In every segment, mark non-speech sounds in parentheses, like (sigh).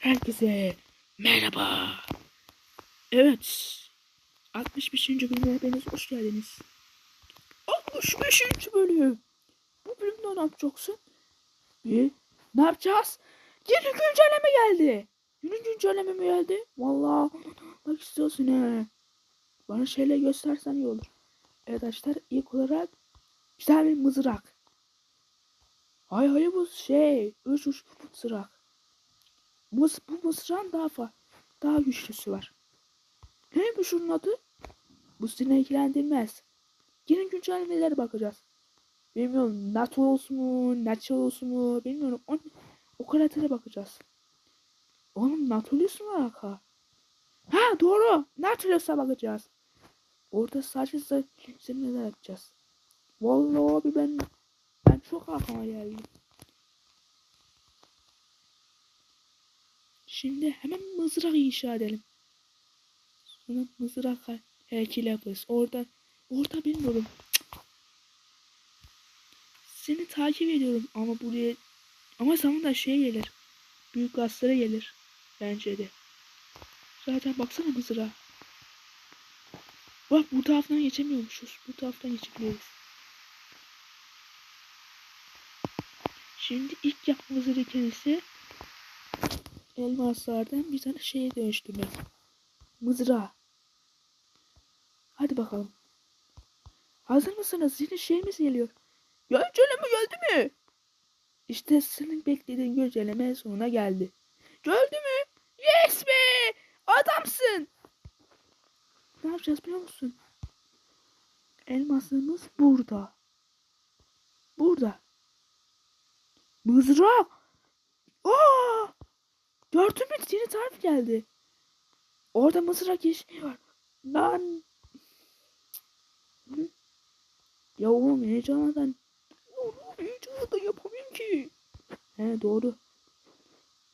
Herkese merhaba. Evet. 65. bölüme hepiniz hoş geldiniz. 65. bölüm. Bu bölümde ne yapacaksın? Bir, ne yapacağız? Yeni güncelleme geldi. Yeni güncelleme mi geldi? Vallahi bak istiyorsun he. Bana şeyle göstersen iyi olur. Evet arkadaşlar ilk olarak güzel bir mızrak. Hay hay bu şey. Üç uç mızrak. Bu, bu mısrağın daha fa daha güçlüsü var. Neymiş şunun adı? Bu seni ilgilendirmez. Yeni güncellemelere bakacağız. Bilmiyorum Nautilus mu, Nautilus mu bilmiyorum. O, o karaktere bakacağız. Oğlum Nautilus mu arka? Ha doğru. Nautilus'a bakacağız. Orada sadece neler yapacağız. Vallahi abi ben ben çok aklıma geldi. Şimdi hemen mızrak inşa edelim. Sonra mızrak heykeli yaparız. Orada, orada bilmiyorum. Cık. Seni takip ediyorum ama buraya ama zamanda şey gelir. Büyük gazlara gelir. Bence de. Zaten baksana mızrağa. Bak bu taraftan geçemiyormuşuz. Bu taraftan geçebiliyoruz. Şimdi ilk yapmamız gereken ise elmaslardan bir tane şeye dönüştürmek. Mızrağı. Hadi bakalım. Hazır mısınız? Yeni şeyimiz geliyor. Günceleme geldi mi? İşte senin beklediğin güncelleme sonuna geldi. Geldi mi? Yes be! Adamsın! Ne yapacağız biliyor musun? Elmasımız burada. Burada. Mızrak! Aa! Gördün mü? Yeni tarif geldi. Orada mızrak yeşili var. Lan. Hı? Ya oğlum heyecandan. Oğlum heyecandan yapamıyorum ki. He doğru.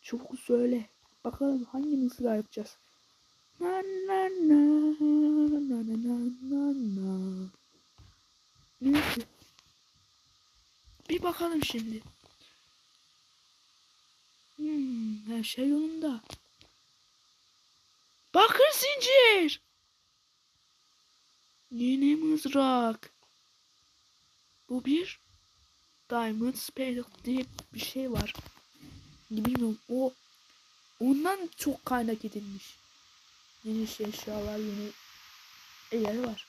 Çabuk söyle. Bakalım hangi mızrağı yapacağız. Na na na na na na na na. Bir bakalım şimdi. Hmm, her şey yolunda. Bakır zincir. Yeni mızrak. Bu bir Diamond Spade diye bir şey var. Bilmiyorum o ondan çok kaynak edilmiş. Yeni şey eşyalar yeni eğer var.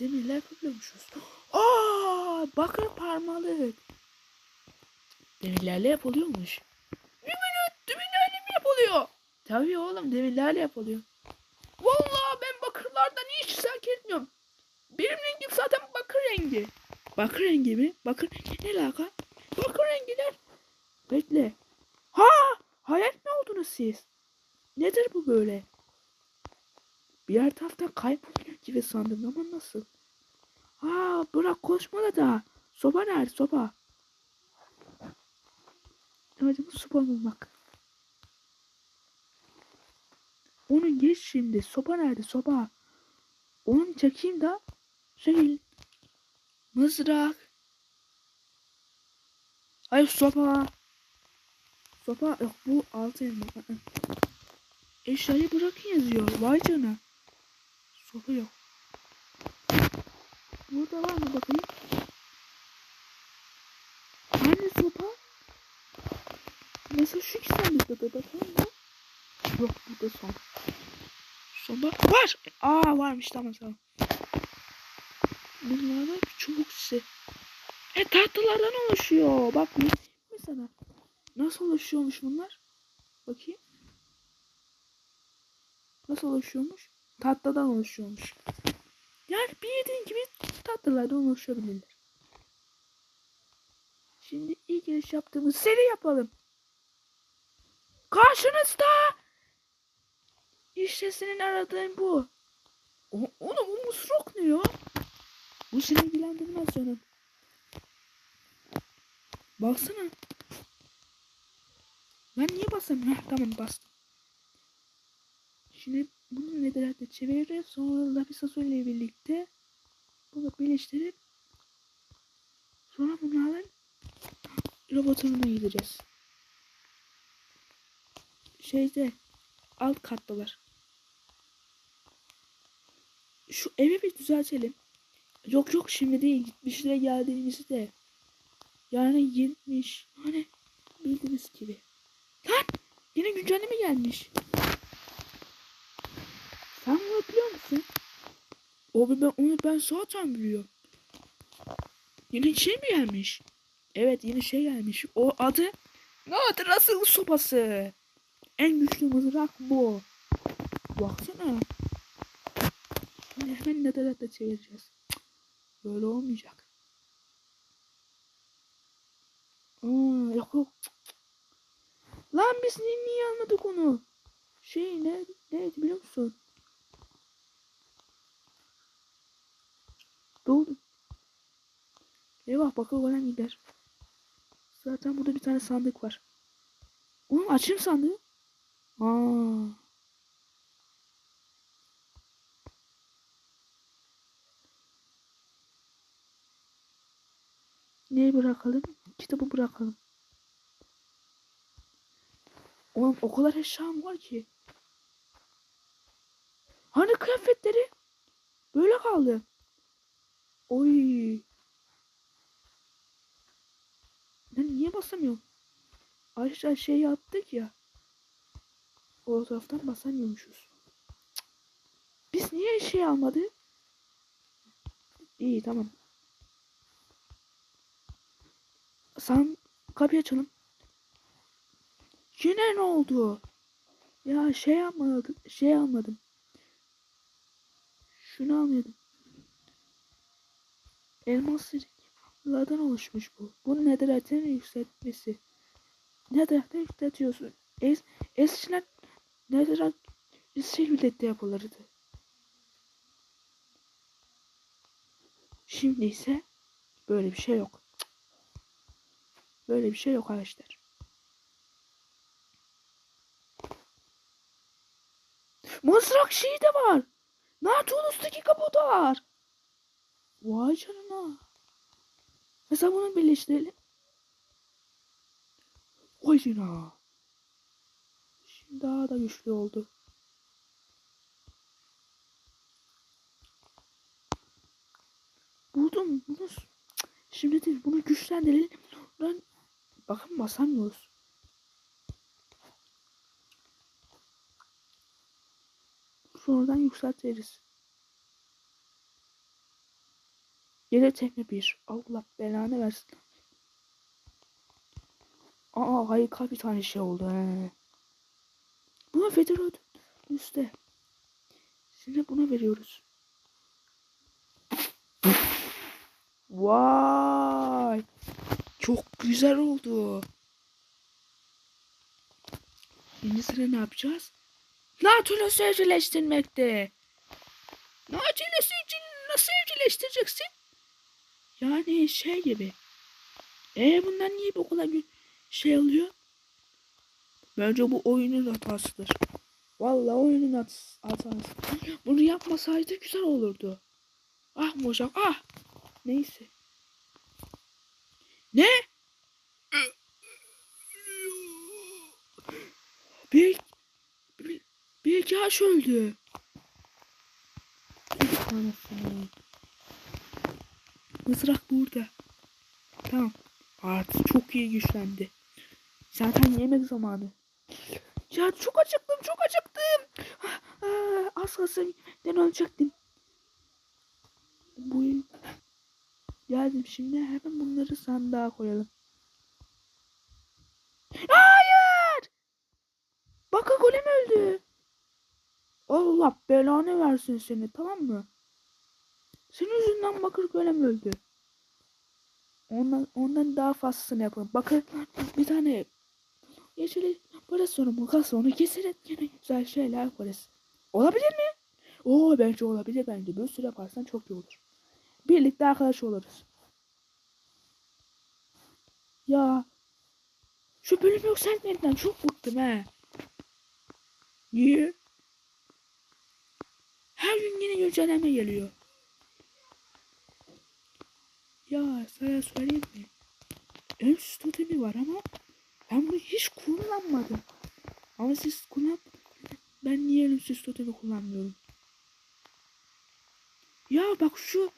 Demirler yapabiliyormuşuz. (gasps) Aa, bakır parmalık. Demirlerle yapılıyormuş. Yemin et demirlerle mi yapılıyor? Tabii oğlum demirlerle yapılıyor. Vallahi ben bakırlardan hiç zevk etmiyorum. Benim rengim zaten bakır rengi. Bakır rengi mi? Bakır ne alaka? Bakır rengiler. Bekle. Ha! Hayal mi oldunuz siz? Nedir bu böyle? Bir yer taraftan kayboluyor gibi sandım ama nasıl? Ha bırak koşmadı da. Soba nerede soba? Amacımız sopa bulmak. Onu geç şimdi. Sopa nerede sopa? Onu çekeyim da şey mızrak. Hayır sopa. Sopa yok bu altı elma. Eşyayı bırakın yazıyor. Vay canına. Sopa yok. Burada var mı bakayım? Hani sopa? Mesela şu iki sandıkta da bakalım? Yok burada son. Soba var. Aa varmış tamam tamam. Bunlar var çubuk şişe. E tahtalardan oluşuyor. Bak mesela. Nasıl oluşuyormuş bunlar? Bakayım. Nasıl oluşuyormuş? Tahtadan oluşuyormuş. Yani bildiğin gibi tahtalardan oluşabilirler. Şimdi ilk giriş yaptığımız seri yapalım. Karşınızda. İşte senin aradığın bu. O, oğlum o musruk ne ya? Bu seni ilgilendirmez canım. Baksana. Ben niye basamıyorum? Heh, tamam bastım. Şimdi bunu nedirlerde çeviririz. Sonra Lapisasu ile birlikte bunu birleştirip sonra bunlarla robotuna gideceğiz. şeyde alt kattalar. Şu evi bir düzeltelim. Yok yok şimdi değil. 70'lere geldiğimizde. Yani 70. Hani bildiğiniz gibi. Lan yine güncelleme gelmiş. Sen bunu biliyor musun? O ben onu ben zaten biliyorum. Yeni şey mi gelmiş? Evet yeni şey gelmiş. O adı ne adı Russell sopası. En güçlü mızrak bu. Baksana. Hemen netherite çevireceğiz. Böyle olmayacak. Aa, yok. Lan biz niye, niye almadık onu? Şey ne neydi biliyor musun? Doğdu. Eyvah bakır golem gider. Zaten burada bir tane sandık var. Oğlum açayım sandığı. Aa. Neyi bırakalım? Kitabı bırakalım. Oğlum o kadar eşyam var ki. Hani kıyafetleri? Böyle kaldı. Oy. Ben niye basamıyorum? Ayrıca şey yaptık ya. O taraftan basamıyormuşuz. Biz niye şey almadık? İyi tamam. Sen kapıyı açalım. Yine ne oldu? Ya şey almadım. Şey almadım. Şunu almadım. Elmaslardan oluşmuş bu. Bu netherite'in yükseltmesi. Netherite yükseltiyorsun. Es, eskiden netherite silvilette yapılırdı. Şimdi ise böyle bir şey yok. Böyle bir şey yok arkadaşlar. Mızrak şeyi de var. Nautulus'taki kabuğu var. Vay canına. Mesela bunu birleştirelim. Vay canına. Şimdi daha da güçlü oldu. Buldum. Bunu şimdi değil. Bunu güçlendirelim. Buradan bakın basamıyoruz. Sonradan yükseltiriz. Yere tekme bir. Allah belanı versin. Aa harika bir tane şey oldu he. Buna federa üstte. Şimdi buna veriyoruz. Vay. Çok güzel oldu. Şimdi sıra ne yapacağız? Nautilus evcilleştirmekte. Nautilus nasıl evcilleştireceksin? Yani şey gibi. E bundan niye bu kadar gü- şey oluyor? Bence bu oyunun hatasıdır. Vallahi oyunun hat- hatası. Bunu yapmasaydı güzel olurdu. Ah Mojang ah. Neyse. Ne? Bir, bir, bir yaş öldü. Mızrak burada. Tamam. Artık çok iyi güçlendi. Zaten yemek zamanı. Ya çok acıktım, çok acıktım. Ah, az kalsın ben ölecektim. Bu geldim şimdi hemen bunları sandığa koyalım. Hayır! Bakın golem öldü. Allah belanı versin seni tamam mı? Senin yüzünden bakır golem öldü. Ondan, ondan daha fazlasını yapalım. Bakır bir tane yeşil böyle sonra makas onu keselim yine güzel şeyler yaparız. Olabilir mi? Oo bence olabilir bence. Bir süre yaparsan çok iyi olur. Birlikte arkadaş oluruz. Ya şu bölüm yükseltmekten çok bıktım he. Niye? Her gün yine güncelleme geliyor. Ya sana söyleyeyim mi? Ön totemi var ama ben bunu hiç kullanmadım. Ama siz kullan. Ben niye ölümsüz totemi kullanmıyorum? Ya bak şu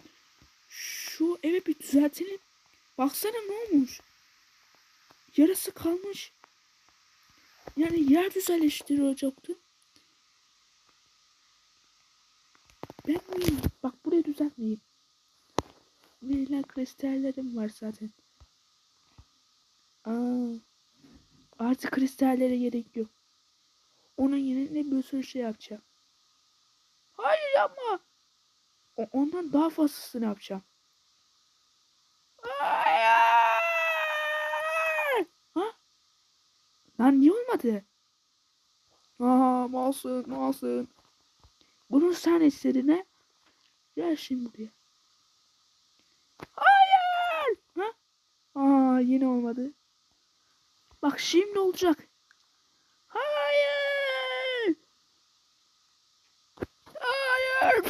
şu eve bir düzeltelim. Baksana ne olmuş? Yarası kalmış. Yani yer düzelleştirilecekti. Ben miyim? Bak burayı düzeltmeyeyim. Verilen kristallerim var zaten. Aa, artık kristallere gerek yok. Onun yerine bir sürü şey yapacağım. Hayır yapma. Ondan daha fazlasını yapacağım. Hayır. Ha? Lan niye olmadı? Aa masum masum. Bunun sen istediğine gel şimdi buraya. Hayır. Ha? Aa yine olmadı. Bak şimdi olacak. Hayır. Hayır.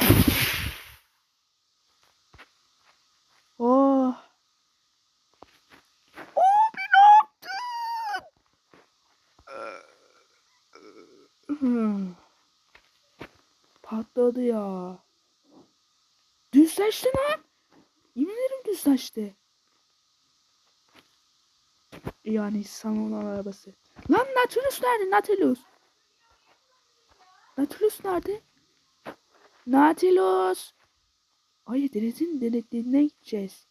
Oh. Abi ne yaptın? Hmm. Patladı ya. Düzleşti lan. Yemin ederim düzleşti. Yani Samuel arabası. Lan Nautilus nerede? Nautilus. Nautilus nerede? Nautilus. Ay denizin denetlerine gideceğiz.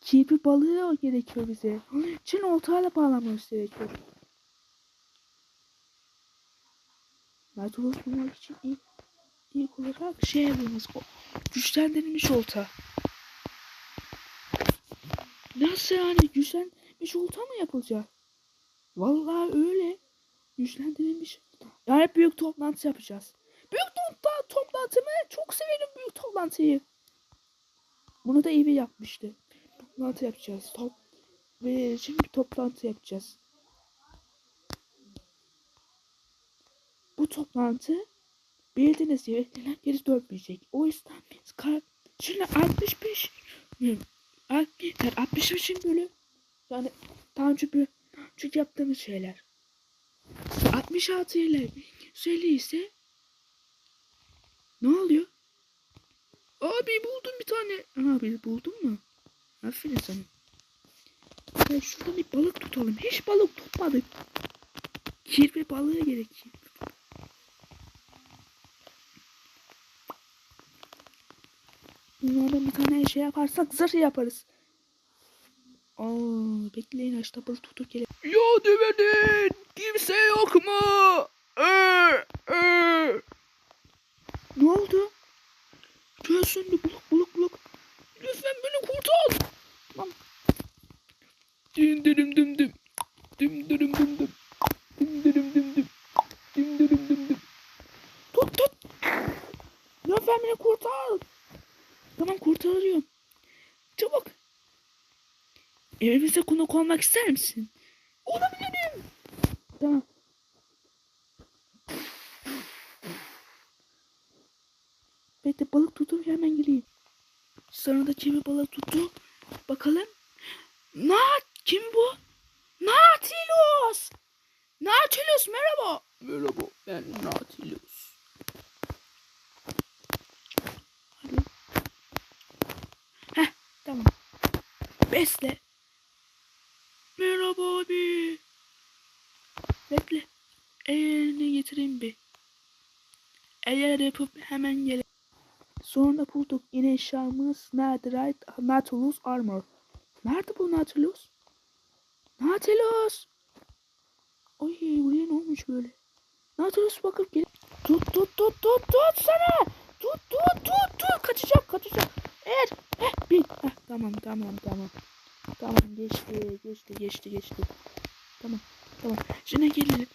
Kirpi balığı gerekiyor bize. Çin oltayla bağlamamız gerekiyor. Nautilus bulmak için ilk, ilk olarak şey yapmamız. Güçlendirilmiş olta. Nasıl yani güçlenmiş olta mı yapılacak? Vallahi öyle. Güçlendirilmiş olta. Yani büyük toplantı yapacağız. Büyük topla toplantı mı? Çok severim büyük toplantıyı. Bunu da iyi yapmıştı. Toplantı yapacağız. Top ve şimdi bir toplantı yapacağız. Toplantı bildiğiniz gibi etkilenen geri dönmeyecek. O yüzden biz kar şimdi 65 yani 65 bölüm yani daha önce bir çünkü yaptığımız şeyler 66 ile 150 ise ne oluyor? Abi buldum bir tane. Abi buldun mu? Aferin sana. Ya şurada bir balık tutalım. Hiç balık tutmadık. Kirpi balığı gerekiyor. Bunlardan bir tane şey yaparsak zırh yaparız. Aa, bekleyin balık tutup gelelim. Ya demenin kimse yok mu? Ee, ee. Ne oldu? Gelsin de buluk buluk buluk. Lütfen beni kurtar. Tamam. Dim dim dim. Dim dim dim dim. Dim dim dim dim. Dim dim dim dim. Tut tut. Lütfen beni kurtar. Tamam kurtarıyorum. Çabuk. Evimize konuk olmak ister misin? Olabilirim. Tamam. Bekle balık tutup hemen geleyim. Sonra da kimi balık tuttu. Bakalım. Nat kim bu? Nautilus. Nautilus merhaba. Merhaba ben Nautilus. Hadi. Heh tamam. Besle. Merhaba abi. Bekle. Elini getireyim bir. Eğer yapıp hemen gel. Sonra bulduk yine eşyamız Netherite Nautilus Armor. Nerede bu Nautilus? Nautilus! Ay buraya ne olmuş böyle? Nautilus bakıp gel. Tut tut tut tut tut sana! Tut tut tut tut! Kaçacak kaçacak. Eğer heh bin. Heh, tamam tamam tamam. Tamam geçti geçti geçti geçti. Tamam tamam. Şimdi gelelim.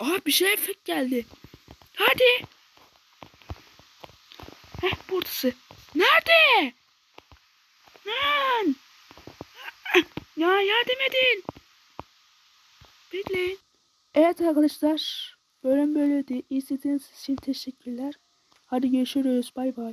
Aa bir şey efekt geldi. Hadi. Heh buradası. Nerede? Lan. Ya yardım edin. Bekleyin. Evet arkadaşlar. Bölüm böyleydi. İzlediğiniz için teşekkürler. Hadi görüşürüz. Bay bay.